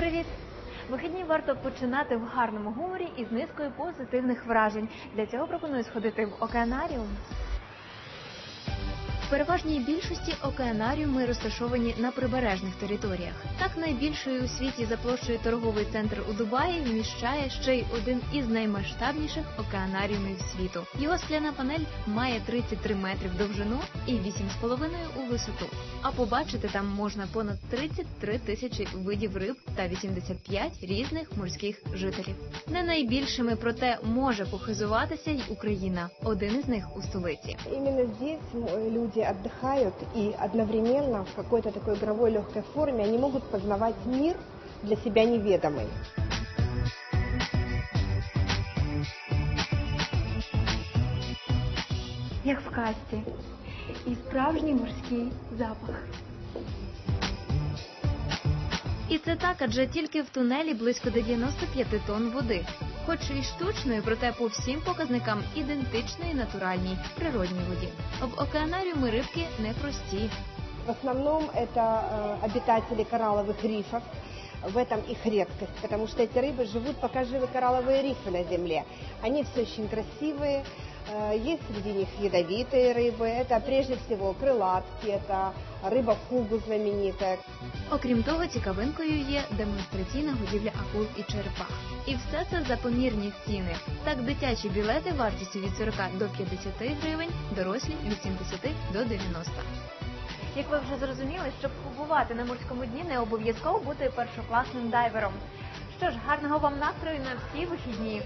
Привіт! Вихідні варто починати в гарному гуморі і з низкою позитивних вражень. Для цього пропоную сходити в океанаріум. В переважній більшості океанаріуми розташовані на прибережних територіях. Так найбільший у світі за площею торговий центр у Дубаї вміщає ще й один із наймасштабніших океанаріумів світу. Його скляна панель має 33 метри в довжину і 8,5 у висоту. А побачити там можна понад 33 тисячі видів риб та 85 різних морських жителів. Не найбільшими, проте може похизуватися й Україна. Один із них у столиці. Именно здесь м, люди отдыхают и одновременно в какой-то такой игровой легкой форме они могут познавать мир для себя неведомый. як в касті, і справжній морський запах. І це так, адже тільки в тунелі близько 95 тонн води, хоч і штучної, проте по всім показникам ідентичної натуральній природній воді. В океанаріумі рибки непрості. В основном это э, обитатели коралловых рифов. В этом их редкость, потому что эти рыбы живут, пока живы коралловые рифы на земле. Они все очень красивые. Э, Есть среди них ядовитые рыбы. Это прежде всего крылатки, это рыба фугу знаменитая. Окрім того, цікавинкою є демонстраційна годівля акул і черепах. І все це за помірні ціни. Так, дитячі білети вартістю від 40 до 50 гривень, дорослі від 70 до 90. Як ви вже зрозуміли, щоб побувати на морському дні, не обов'язково бути першокласним дайвером. Що ж, гарного вам настрою на всі вихідні.